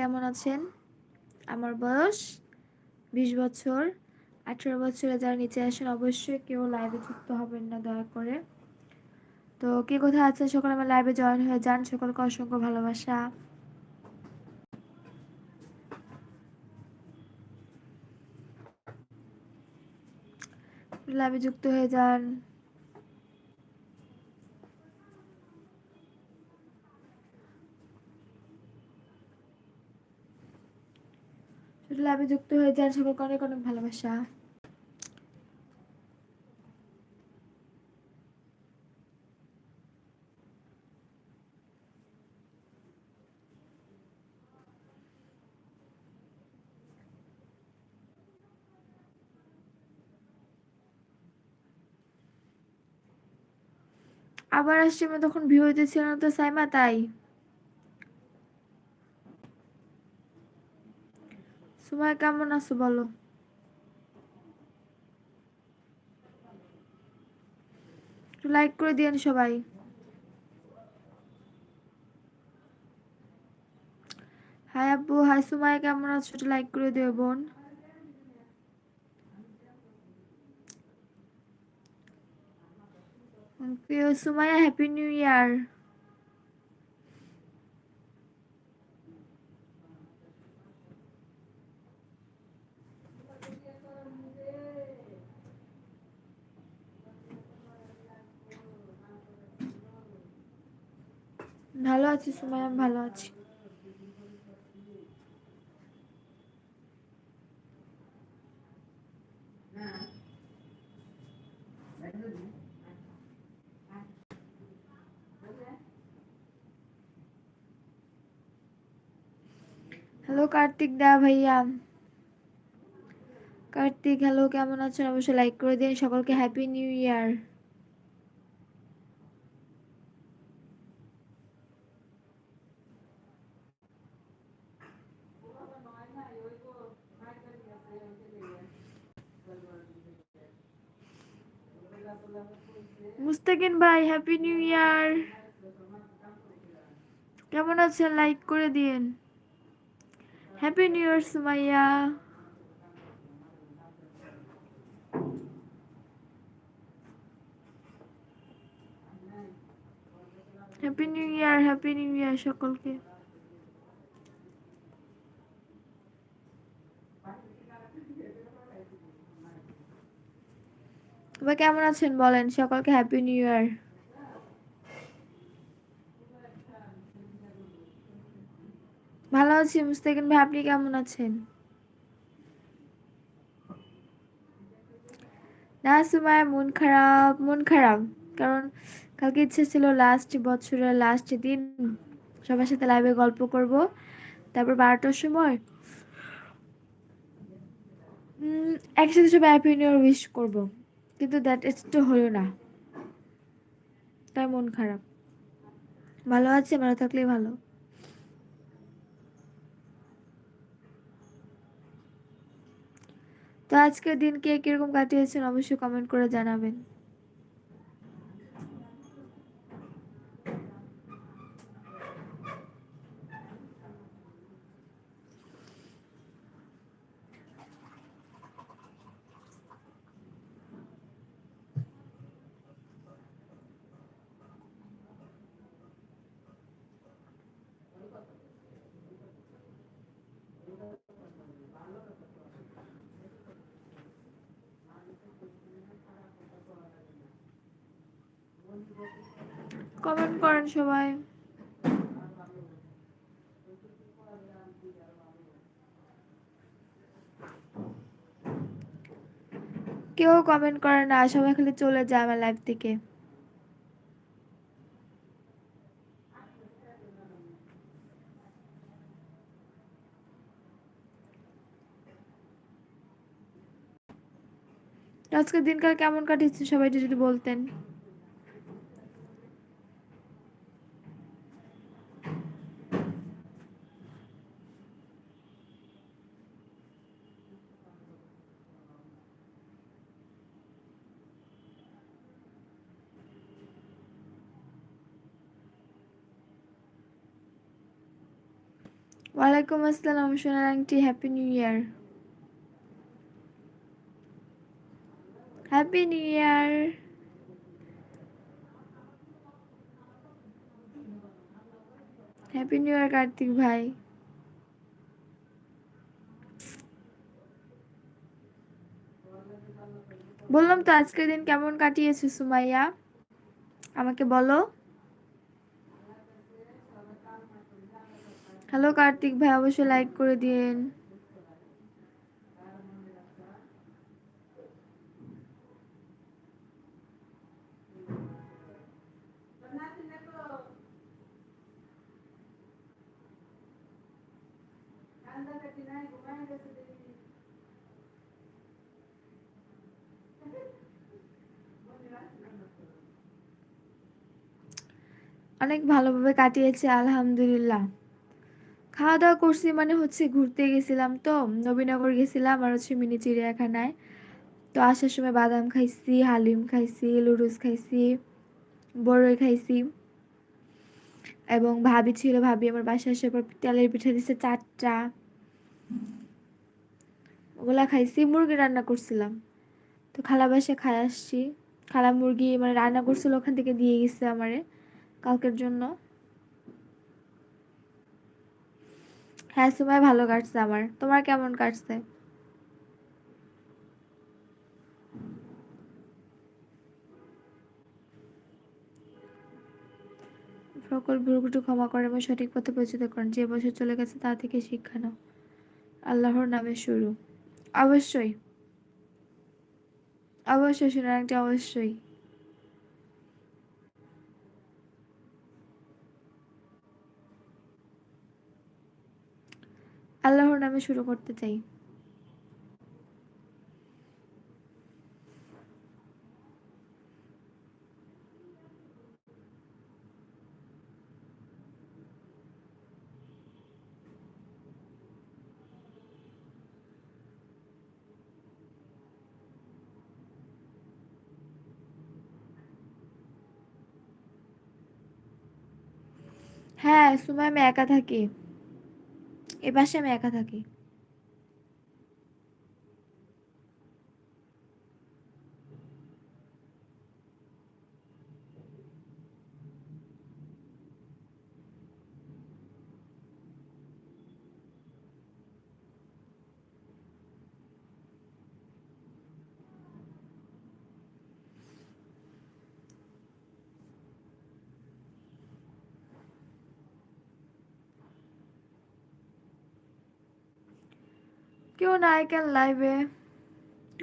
কেমন আছেন? আমার বয়স বিশ বছর। আঠেরো বছরে যারা নিচে আসেন অবশ্যই কেউ লাইভে যুক্ত হবেন না, দয়া করে। তো কে কোথায় আছেন? সকালে আমার লাইভে জয়েন হয়ে যান। সকলকে অসংখ্য ভালোবাসা। লাইভে যুক্ত হয়ে যান। লাইভে যুক্ত হয়ে যান সকলকে অনেক অনেক ভালোবাসা। আবার আসছি, আমি তখন ভিউ হইতেছিল না তো সাইমা, তাই। সময় কেমন আছো বলো? লাইক করে দিয়েন সবাই। হাই আব্বু হাই সুমাই কেমন আছো? একটু লাইক করে দিও বোন। সুমাইয়া হ্যাপি নিউ ইয়ার আছি, সুমাইয়া ভালো আছি। হ্যালো কার্তিক দা ভাইয়া। কার্তিক, হ্যালো, কেমন আছেন? অবশ্যই লাইক করে দিন। সকলকে হ্যাপি নিউ ইয়ার মুস্তাকিন ভাই হ্যাপি নিউ ইয়ার কেমন আছেন? লাইক করে দিন। Happy new year Sumaiya. Happy new year happy new year সকলকে। এবার কেমন আছেন বলেন? সকলকে হ্যাপি নিউ ইয়ার ভালো আছি মুস্তাকিন ভাই, আপনি কেমন আছেন? না সুমায় মন খারাপ মন খারাপ। কারণ কালকে ইচ্ছে ছিল লাস্ট বছরের লাস্ট দিন সবার সাথে লাইভে গল্প করব। তারপর বারোটার সময় একসাথে সবাই হ্যাপি নিউ ইয়ার উইশ করব। কিন্তু দ্যাট ইটস হলো না। তাই মন খারাপ। ভালো আছে, ভালো থাকলেই ভালো। তো আজকের দিন কে কীরকম কাটিয়েছেন, অবশ্যই কমেন্ট করে জানাবেন। কমেন্ট করেন সবাই। কেউ কমেন্ট করে না, সবাই খালি চলে যায় আমার লাইফ থেকে। আজকের দিনকাল কেমন কাটিয়েছে সবাই যদি বলতেন? ওয়ালাইকুম আসসালাম, সোনার আংটি happy new year happy new year happy new year Kartik ভাই। বললাম তো, আজকের দিন কেমন কাটিয়েছো সুমাইয়া? আমাকে বলো। হ্যালো কার্তিক ভাই অবশ্যই লাইক করে দিন অনেক ভালোভাবে কাটিয়েছে আলহামদুলিল্লাহ। খাওয়া দাওয়া করছি মানে হচ্ছে ঘুরতে গেছিলাম তো, নবীনগর গেছিলাম আর হচ্ছে মিনি চিড়িয়াখানায়। তো আসার সময় বাদাম খাইছি, হালিম খাইছি লুডুস খাইছি বড়ই খাইছি। এবং ভাবি ছিল, ভাবি আমার বাসায় আসার পর তেলের পিঠা দিছে চারটা। ওগুলা খাইছি, মুরগি রান্না করছিলাম। তো খালা বাসায় খাই আসছি। খালা মুরগি মানে রান্না করছিল, ওখান থেকে দিয়ে গেছে আমারে কালকের জন্য। হ্যাঁ সময় ভালো কাটছে আমার। তোমার কেমন কাটছে? সকল ভুলগুটি ক্ষমা করে এবং সঠিক পথে পরিচিত করেন। যে বছর চলে গেছে, তা থেকে শিক্ষা নাও। আল্লাহর নামে শুরু। অবশ্যই। অবশ্যই শোনার একটা অবশ্যই। আল্লাহর নামে শুরু করতে চাই। হ্যাঁ সময় আমি একা থাকি। এ পাশে আমি একা থাকি। কেউ নাই কেন লাইভে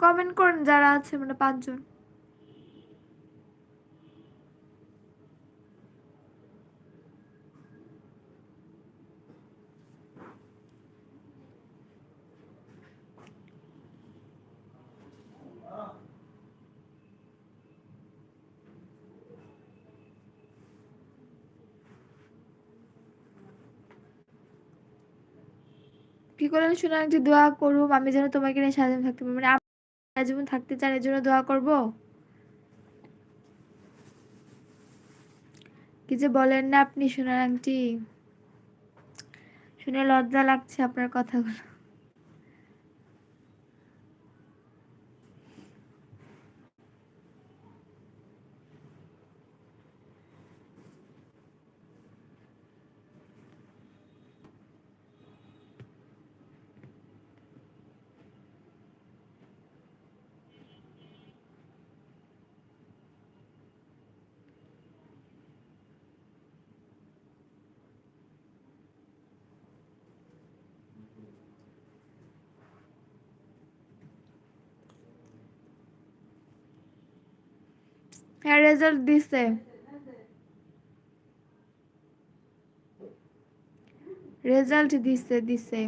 কমেন্ট করেন যারা আছে মানে পাঁচজন। কি করলেন শোনা একটি দোয়া করুম, আমি যেন তোমাকে নিয়ে সারাদিন থাকতে পারি। মানে আপনি যেমন থাকতে চান, এর জন্য দোয়া করব? কি যে বলেন না আপনি, সোনার আংটি। শুনে লজ্জা লাগছে আপনার কথাগুলো। হ্যাঁ রেজাল্ট দিছে। রেজাল্ট দিছে দিছে।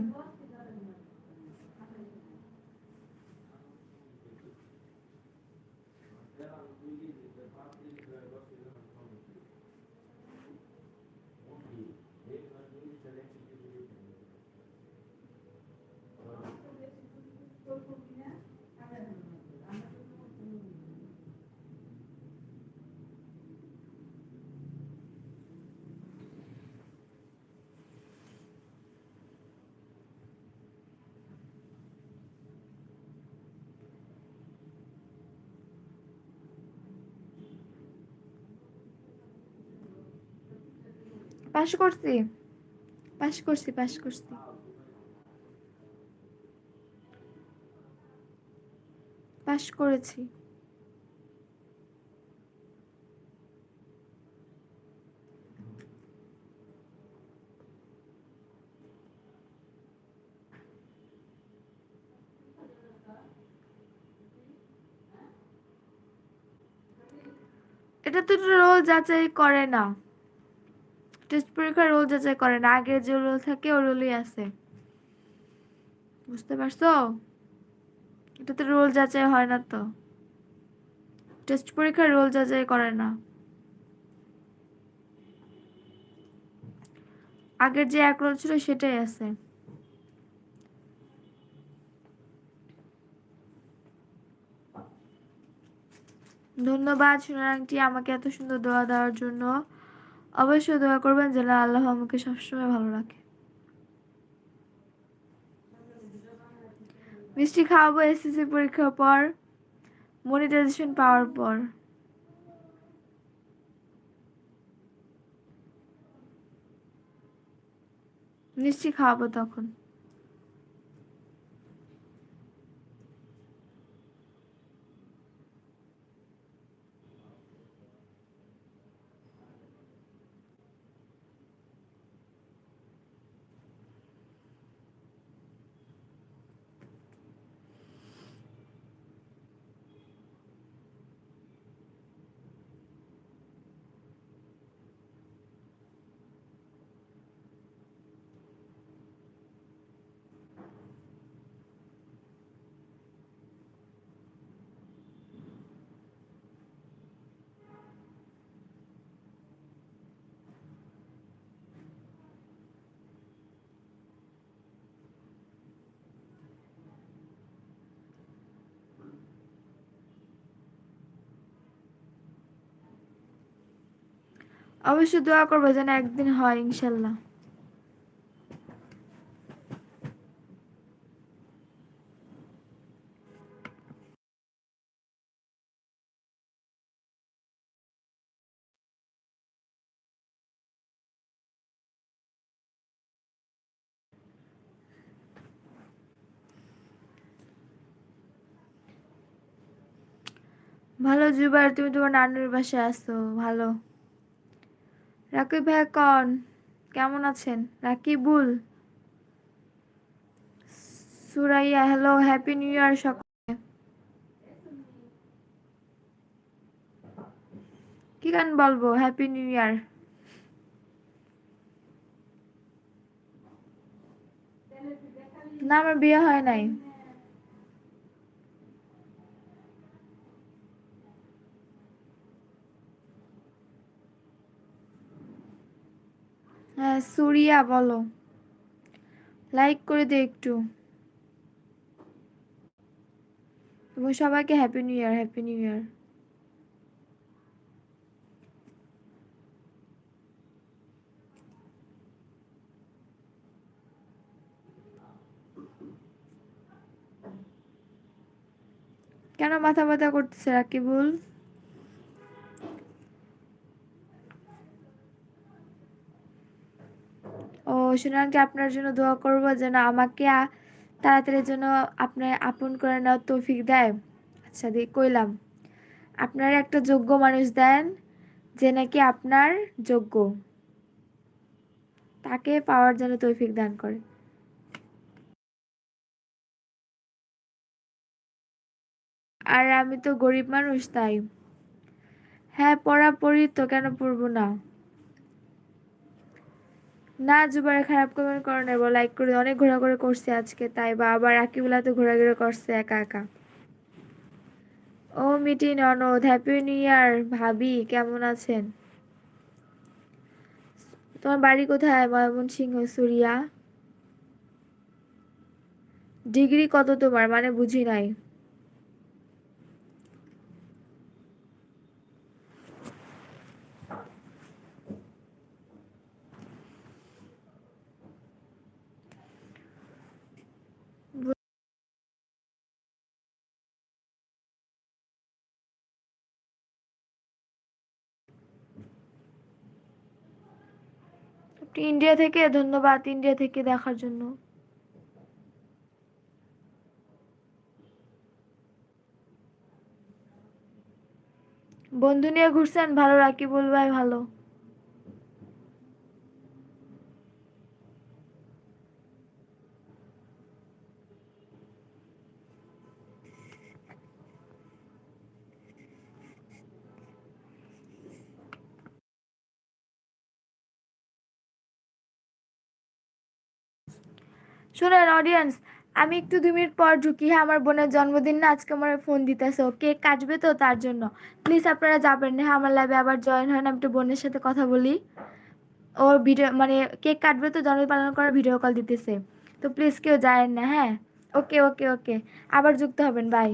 পাশ করছি। পাশ করছি পাশ করছি। পাশ করেছি। এটা তো রোল যাচাই করে না। টেস্ট পরীক্ষার রোল যাচাই করে না, আগের যে রোল থাকে, ওই রোলই আছে। বুঝতে পারছ? এটা তো রোল যাচাই হয় না তো। টেস্ট পরীক্ষার রোল যাচাই করে না। আগের যে এক রোল ছিল, সেটাই আছে। ধন্যবাদ সোনার আংটি আমাকে এত সুন্দর দোয়া দেওয়ার জন্য। অবশ্যই দোয়া করবেন যেন আল্লাহ আমাকে সবসময় ভালো রাখে। মিষ্টি খাওয়াবো এসএসসি পরীক্ষার পর মনিটাইজেশন পাওয়ার পর। মিষ্টি খাওয়াবো তখন। অবশ্যই দোয়া করব যেন একদিন হয়, ইনশাল্লাহ। ভালো জুবার তুমি তোমার নানুর বাসায় আসো, ভালো। রাকিব ভাই কন। কেমন আছেন? Rakibul Suraiya, hello, happy new year সকলে কি গান বলব? Happy new year. না, আমার বিয়ে হয় নাই। সুরিয়া, বলো। লাইক করে দে একটু। এবং সবাইকে happy new year happy new year কেন মাথা ব্যথা করতেছে রাকিবুল? সুনানকে আপনার জন্য দোয়া করব যেন আমাকে তাড়াতাড়ি যেন আপনার আপন করে নেওয়ার তৌফিক দেয়। আচ্ছা দিয়ে কইলাম। আপনার একটা যোগ্য মানুষ দেন যে নাকি আপনার যোগ্য। তাকে পাওয়ার জন্য তৌফিক দান করে। আর আমি তো গরিব মানুষ, তাই। হ্যাঁ পড়া পড়ি তো কেন পড়ব না? না জুবার খারাপ কমেন্ট করে নেব লাইক করে, অনেক ঘোরাঘুরি করছে আজকে, তাই বা আবার আকিবুলা তো ঘোরাঘুরি করছে একা একা। ও মিটি ননদ হ্যাপি নিউ ইয়ার ভাবি, কেমন আছেন? তোমার বাড়ি কোথায়? ময়মনসিংহ, সুরিয়া। ডিগ্রি কত তোমার? মানে বুঝি নাই। ইন্ডিয়া থেকে ধন্যবাদ ইন্ডিয়া থেকে দেখার জন্য। বন্ধু নিয়ে ঘুরছেন ভালো রাকিবুল ভাই ভালো। শোনেন অডিয়েন্স আমি একটু দু মিনিট পর ঢুকি। হ্যাঁ আমার বোনের জন্মদিন না, আজকে আমার ফোন দিতেছে ও কেক কাটবে তো তার জন্য। প্লিজ আপনারা যাবেন না। হ্যাঁ আমার লাইভে আবার জয়েন হয় না, আমি একটু বোনের সাথে কথা বলি। ও ভিডিও মানে কেক কাটবে তো, জন্মদিন পালন করার ভিডিও কল দিতেছে। তো প্লিজ কেউ যায় না হ্যাঁ? ওকে ওকে ওকে আবার যুক্ত হবেন বাই